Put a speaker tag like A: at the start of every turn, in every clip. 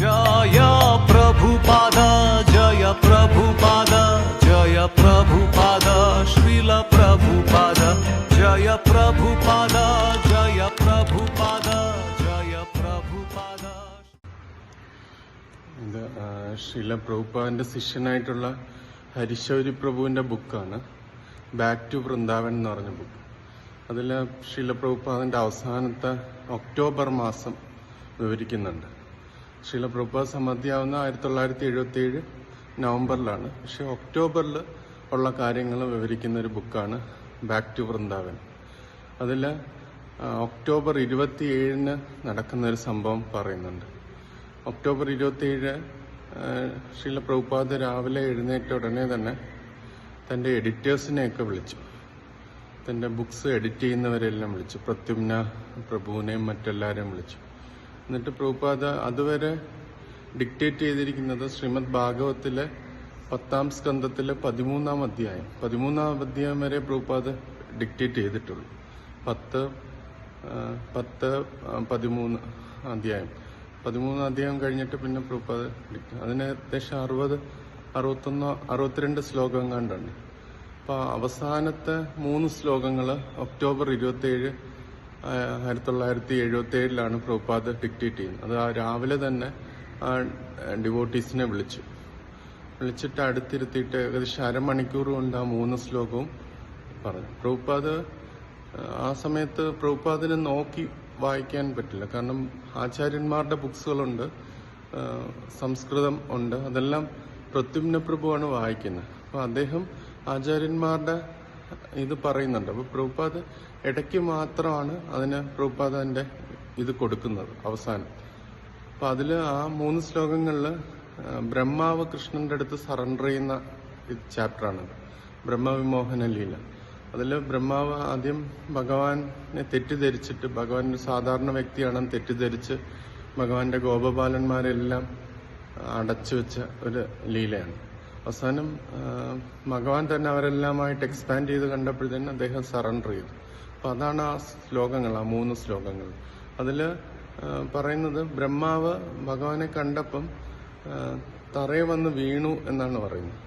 A: ജയ ജയ ജയ ശ്രീല
B: ജയ ജയ ജയ പ്രഭുപാദന്റെ ശിഷ്യനായിട്ടുള്ള ഹരിശൗരി പ്രഭുവിന്റെ ബുക്കാണ്. Back to Vrindavan എന്ന് പറഞ്ഞ ബുക്ക് അതിൽ ശീലപ്രഭുപാദന്റെ അവസാനത്തെ ഒക്ടോബർ മാസം വിവരിക്കുന്നുണ്ട്. ശീല പ്രഭുപാദ് സമാധിയാവുന്ന ആയിരത്തി തൊള്ളായിരത്തി എഴുപത്തി ഏഴ് നവംബറിലാണ്. പക്ഷെ ഒക്ടോബറിൽ ഉള്ള കാര്യങ്ങൾ വിവരിക്കുന്ന ഒരു ബുക്കാണ് ബാക്ക് ടു വൃന്ദാവൻ. അതിൽ ഒക്ടോബർ ഇരുപത്തി ഏഴിന് നടക്കുന്ന ഒരു സംഭവം പറയുന്നുണ്ട്. ഒക്ടോബർ ഇരുപത്തിയേഴ് ശ്രീല പ്രഭുപാദ് രാവിലെ എഴുന്നേറ്റ ഉടനെ തന്നെ തന്റെ എഡിറ്റേഴ്സിനെയൊക്കെ വിളിച്ചു. തന്റെ ബുക്സ് എഡിറ്റ് ചെയ്യുന്നവരെല്ലാം വിളിച്ചു. പ്രത്യുമ്ന പ്രഭുവിനെയും മറ്റെല്ലാവരെയും വിളിച്ചു. എന്നിട്ട് പ്രഭുപാദ അതുവരെ ഡിക്റ്റേറ്റ് ചെയ്തിരിക്കുന്നത് ശ്രീമദ് ഭാഗവത്തിലെ പത്താം സ്കന്ധത്തിലെ പതിമൂന്നാം അധ്യായം. പതിമൂന്നാം അധ്യായം വരെ പ്രഭുപാദ് ഡിക്റ്റേറ്റ് ചെയ്തിട്ടുള്ളൂ. പത്ത് പത്ത് പതിമൂന്ന് അധ്യായം. പതിമൂന്ന് അധ്യായം കഴിഞ്ഞിട്ട് പിന്നെ പ്രഭുപാദ് അതിന് ഏകദേശം അറുപത് അറുപത്തൊന്നോ അറുപത്തിരണ്ട് ശ്ലോകം കണ്ടുണ്ട്. അപ്പോൾ അവസാനത്തെ മൂന്ന് ശ്ലോകങ്ങൾ ഒക്ടോബർ ഇരുപത്തേഴ് ആയിരത്തി തൊള്ളായിരത്തി എഴുപത്തി ഏഴിലാണ് പ്രഭുപാദ് ഡിക്റ്റേറ്റ് ചെയ്യുന്നത് അത് ആ രാവിലെ തന്നെ ആ ഡിവോട്ടീസിനെ വിളിച്ചു. വിളിച്ചിട്ട് അടുത്തിരുത്തിയിട്ട് ഏകദേശം അരമണിക്കൂർ കൊണ്ട് ആ മൂന്ന് ശ്ലോകവും പറഞ്ഞു. പ്രഭുപാദ് ആ സമയത്ത് പ്രഭുപാദിനെ നോക്കി വായിക്കാൻ പറ്റില്ല. കാരണം ആചാര്യന്മാരുടെ ബുക്സുകളുണ്ട് സംസ്കൃതം ഉണ്ട് അതെല്ലാം പ്രത്യുമ്ന പ്രഭുവാണ് വായിക്കുന്നത്. അപ്പോൾ അദ്ദേഹം ആചാര്യന്മാരുടെ ഇത് പറയുന്നുണ്ട്. അപ്പോൾ പ്രഭുപാദ് ഇടയ്ക്ക് മാത്രമാണ് അതിന് പ്രഭുപാദന്റെ ഇത് കൊടുക്കുന്നത് അവസാനം. അപ്പൊ അതിൽ ആ മൂന്ന് ശ്ലോകങ്ങളിൽ ബ്രഹ്മാവ് കൃഷ്ണന്റെ അടുത്ത് സറണ്ടർ ചെയ്യുന്ന ചാപ്റ്ററാണ് ബ്രഹ്മവിമോഹന ലീല. അതിൽ ബ്രഹ്മാവ് ആദ്യം ഭഗവാനെ തെറ്റിദ്ധരിച്ചിട്ട് ഭഗവാൻ ഒരു സാധാരണ വ്യക്തിയാണെന്ന് തെറ്റിദ്ധരിച്ച് ഭഗവാന്റെ ഗോപബാലന്മാരെല്ലാം അടച്ചു വെച്ച ഒരു ലീലയാണ്. അവസാനം ഭഗവാൻ തന്നെ അവരെല്ലാമായിട്ട് എക്സ്പാൻഡ് ചെയ്ത് കണ്ടപ്പോഴത്തേനും അദ്ദേഹം സറണ്ടർ ചെയ്തു. അപ്പൊ അതാണ് ആ ശ്ലോകങ്ങൾ ആ മൂന്ന് ശ്ലോകങ്ങൾ. അതിൽ പറയുന്നത് ബ്രഹ്മാവ് ഭഗവാനെ കണ്ടപ്പം തറയെ വന്ന് വീണു എന്നാണ് പറയുന്നത്.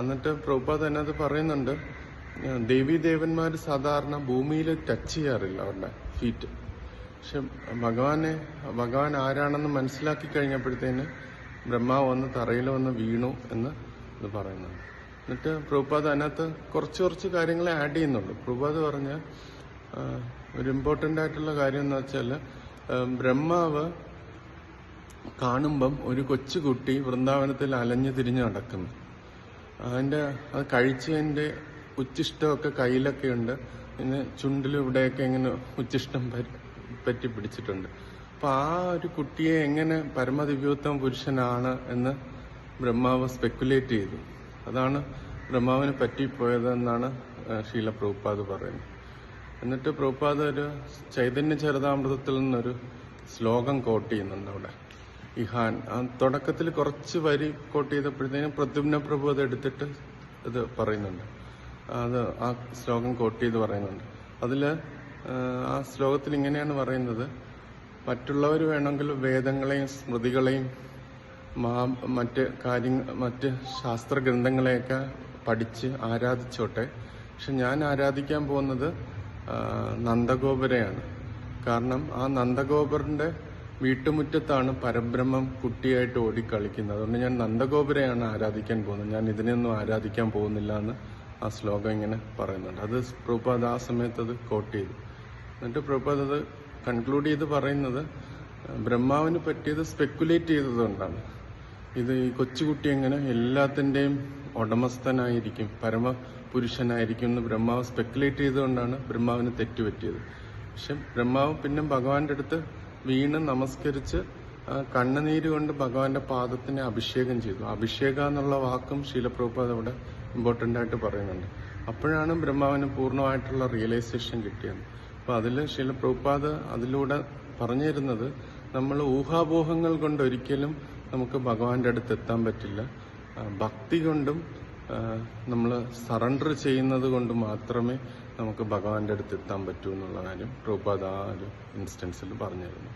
B: എന്നിട്ട് പ്രഭുപാദ് തന്നെ അത് പറയുന്നുണ്ട് ദേവീദേവന്മാർ ദേവീ ദേവന്മാർ സാധാരണ ഭൂമിയിൽ ടച്ച് ചെയ്യാറില്ല അവരുടെ ഫീറ്റ് പക്ഷെ ഭഗവാനെ ഭഗവാൻ ആരാണെന്ന് മനസ്സിലാക്കി കഴിഞ്ഞപ്പോഴത്തേന് ബ്രഹ്മാവ് വന്ന് തറയിൽ വന്ന് വീണു എന്ന് ഇത് പറയുന്നത്. എന്നിട്ട് പ്രഭുപാദ് അതിനകത്ത് കുറച്ച് കുറച്ച് കാര്യങ്ങളെ ആഡ് ചെയ്യുന്നുള്ളൂ പ്രഭുപാദ് പറഞ്ഞ ഒരു ഇമ്പോർട്ടന്റ് ആയിട്ടുള്ള കാര്യം എന്ന് വെച്ചാൽ ബ്രഹ്മാവ് കാണുമ്പം ഒരു കൊച്ചുകുട്ടി വൃന്ദാവനത്തിൽ അലഞ്ഞു തിരിഞ്ഞ് നടക്കുന്നു. അതിന്റെ അത് കഴിച്ചതിന്റെ ഉച്ചിഷ്ടമൊക്കെ കയ്യിലൊക്കെ ഉണ്ട്. പിന്നെ ചുണ്ടിലും ഇവിടെയൊക്കെ ഇങ്ങനെ ഉച്ചിഷ്ടം പറ്റി പിടിച്ചിട്ടുണ്ട്. അപ്പൊ ആ ഒരു കുട്ടിയെ എങ്ങനെ പരമദിവ്യോത്തമ പുരുഷനാണ് എന്ന് ബ്രഹ്മാവ് സ്പെക്കുലേറ്റ് ചെയ്തു. അതാണ് ബ്രഹ്മാവിന് പറ്റിപ്പോയതെന്നാണ് ഷീല പ്രഭുപാദ് പറയുന്നത്. എന്നിട്ട് പ്രഭുപാദ് ഒരു ചൈതന്യ ചരിതാമൃതത്തിൽ നിന്നൊരു ശ്ലോകം കോട്ട് ചെയ്യുന്നുണ്ട് അവിടെ. ഇഹാൻ ആ തുടക്കത്തിൽ കുറച്ച് വരി കോട്ട് ചെയ്തപ്പോഴത്തേനും പ്രദ്യുമ്ന പ്രഭു അത് എടുത്തിട്ട് ഇത് പറയുന്നുണ്ട്. അത് ആ ശ്ലോകം കോട്ട് ചെയ്ത് പറയുന്നുണ്ട്. അതിൽ ആ ശ്ലോകത്തിൽ ഇങ്ങനെയാണ് പറയുന്നത്. മറ്റുള്ളവർ വേണമെങ്കിൽ വേദങ്ങളെയും സ്മൃതികളെയും മറ്റ് കാര്യങ്ങൾ മറ്റ് ശാസ്ത്ര ഗ്രന്ഥങ്ങളെയൊക്കെ പഠിച്ച് ആരാധിച്ചോട്ടെ. പക്ഷെ ഞാൻ ആരാധിക്കാൻ പോകുന്നത് നന്ദഗോപുരയാണ്. കാരണം ആ നന്ദഗോപുരന്റെ വീട്ടുമുറ്റത്താണ് പരബ്രഹ്മം കുട്ടിയായിട്ട് ഓടിക്കളിക്കുന്നത്. അതുകൊണ്ട് ഞാൻ നന്ദഗോപുരയാണ് ആരാധിക്കാൻ പോകുന്നത്. ഞാൻ ഇതിനെയൊന്നും ആരാധിക്കാൻ പോകുന്നില്ല എന്ന് ആ ശ്ലോകം ഇങ്ങനെ പറയുന്നുണ്ട്. അത് പ്രഭുപാദ് ആ സമയത്ത് അത് കോട്ട് ചെയ്തു. എന്നിട്ട് പ്രഭുപാദ് അത് കൺക്ലൂഡ് ചെയ്ത് പറയുന്നത് ബ്രഹ്മാവിന് പറ്റിയത് സ്പെക്കുലേറ്റ് ചെയ്തതുകൊണ്ടാണ്. ഇത് ഈ കൊച്ചുകുട്ടി എങ്ങനെ എല്ലാത്തിന്റെയും ഉടമസ്ഥനായിരിക്കും പരമ പുരുഷനായിരിക്കും എന്ന് ബ്രഹ്മാവ് സ്പെക്കുലേറ്റ് ചെയ്തുകൊണ്ടാണ് ബ്രഹ്മാവിന് തെറ്റുപറ്റിയത്. പക്ഷെ ബ്രഹ്മാവ് പിന്നെ ഭഗവാന്റെ അടുത്ത് വീണ് നമസ്കരിച്ച് കണ്ണുനീര് കൊണ്ട് ഭഗവാന്റെ പാദത്തിനെ അഭിഷേകം ചെയ്തു. അഭിഷേക എന്നുള്ള വാക്കും ശീലപ്രഭുപാദ് അവിടെ ഇമ്പോർട്ടന്റ് ആയിട്ട് പറയുന്നുണ്ട്. അപ്പോഴാണ് ബ്രഹ്മാവിന് പൂർണമായിട്ടുള്ള റിയലൈസേഷൻ കിട്ടിയത്. അപ്പൊ അതിൽ ശീലപ്രഭുപാദ് അതിലൂടെ പറഞ്ഞു തരുന്നത് നമ്മൾ ഊഹാപോഹങ്ങൾ കൊണ്ട് ഒരിക്കലും നമുക്ക് ഭഗവാന്റെ അടുത്ത് എത്താൻ പറ്റില്ല. ഭക്തി കൊണ്ടും നമ്മൾ സറണ്ടർ ചെയ്യുന്നത് കൊണ്ട് മാത്രമേ നമുക്ക് ഭഗവാന്റെ അടുത്ത് എത്താൻ പറ്റൂ എന്നുള്ള കാര്യം പ്രഭുപാദ് ആ ഒരു ഇൻസ്റ്റൻസിൽ പറഞ്ഞിരുന്നു.